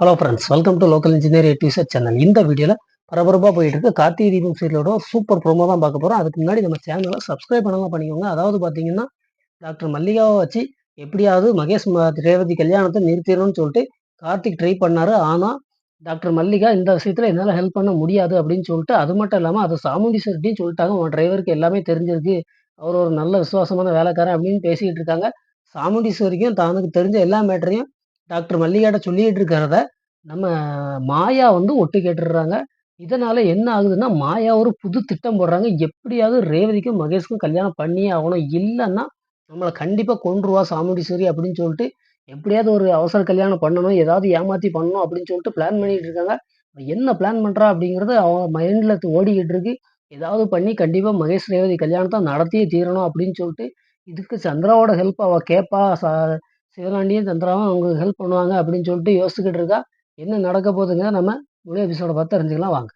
Hello friends welcome to local engineer A channel இந்த வீடியோவில் பரபரப்பாக போயிட்டு இருக்கு கார்த்திகை தீபம் சீரியலோட சூப்பர் ப்ரோமோ தான் பார்க்க போகிறோம் அதுக்கு முன்னாடி நம்ம சேனலை சப்ஸ்கிரைப் பண்ணலாம் பண்ணிக்கோங்க. அதாவது பார்த்தீங்கன்னா டாக்டர் மல்லிகாவை வச்சு எப்படியாவது மகேஷ் ரேவதி கல்யாணத்தை நிறுத்திடணும்னு சொல்லிட்டு கார்த்திக் ட்ரை பண்ணாரு. ஆனால் டாக்டர் மல்லிகா இந்த விஷயத்தில் என்னால் ஹெல்ப் பண்ண முடியாது அப்படின்னு சொல்லிட்டு அது மட்டும் இல்லாமல் அது சாமுண்டீஸ்வர்கிட்டையும் சொல்லிட்டாங்க. உன் டிரைவருக்கு எல்லாமே தெரிஞ்சிருக்கு. அவர் ஒரு நல்ல விசுவாசமான வேலைக்காரன் அப்படின்னு பேசிக்கிட்டு இருக்காங்க. சாமுண்டீஸ்வரிக்கும் தனக்கு தெரிஞ்ச எல்லா மேட்டரையும் டாக்டர் மல்லிகாட்ட சொல்லிட்டு இருக்கிறத நம்ம மாயா வந்து ஒட்டு கேட்டுடுறாங்க. இதனால என்ன ஆகுதுன்னா மாயா ஒரு புது திட்டம் போடுறாங்க. எப்படியாவது ரேவதிக்கும் மகேஷ்க்கும் கல்யாணம் பண்ணியே ஆகணும். இல்லைன்னா நம்மளை கண்டிப்பாக கொன்றுவா சாமுண்டீஸ்வரி அப்படின்னு சொல்லிட்டு எப்படியாவது ஒரு அவசர கல்யாணம் பண்ணணும். ஏதாவது ஏமாத்தி பண்ணணும் அப்படின்னு சொல்லிட்டு பிளான் பண்ணிட்டு இருக்காங்க. என்ன பிளான் பண்ணுறா அப்படிங்கிறது அவங்க மைண்டில் ஓடிக்கிட்டு இருக்கு. ஏதாவது பண்ணி கண்டிப்பாக மகேஷ் ரேவதி கல்யாணத்தை நடத்தியே தீரணும் அப்படின்னு சொல்லிட்டு இதுக்கு சந்திராவோட ஹெல்ப் அவள் கேட்பா சா சிவகாண்டியும் சந்திராவும் அவங்க ஹெல்ப் பண்ணுவாங்க அப்படின்னு சொல்லிட்டு யோசிச்சுக்கிட்டு இருக்கா. என்ன நடக்க போகுதுங்க நம்ம முழு எபிசோட பார்த்து தெரிஞ்சுக்கலாம். வாங்க.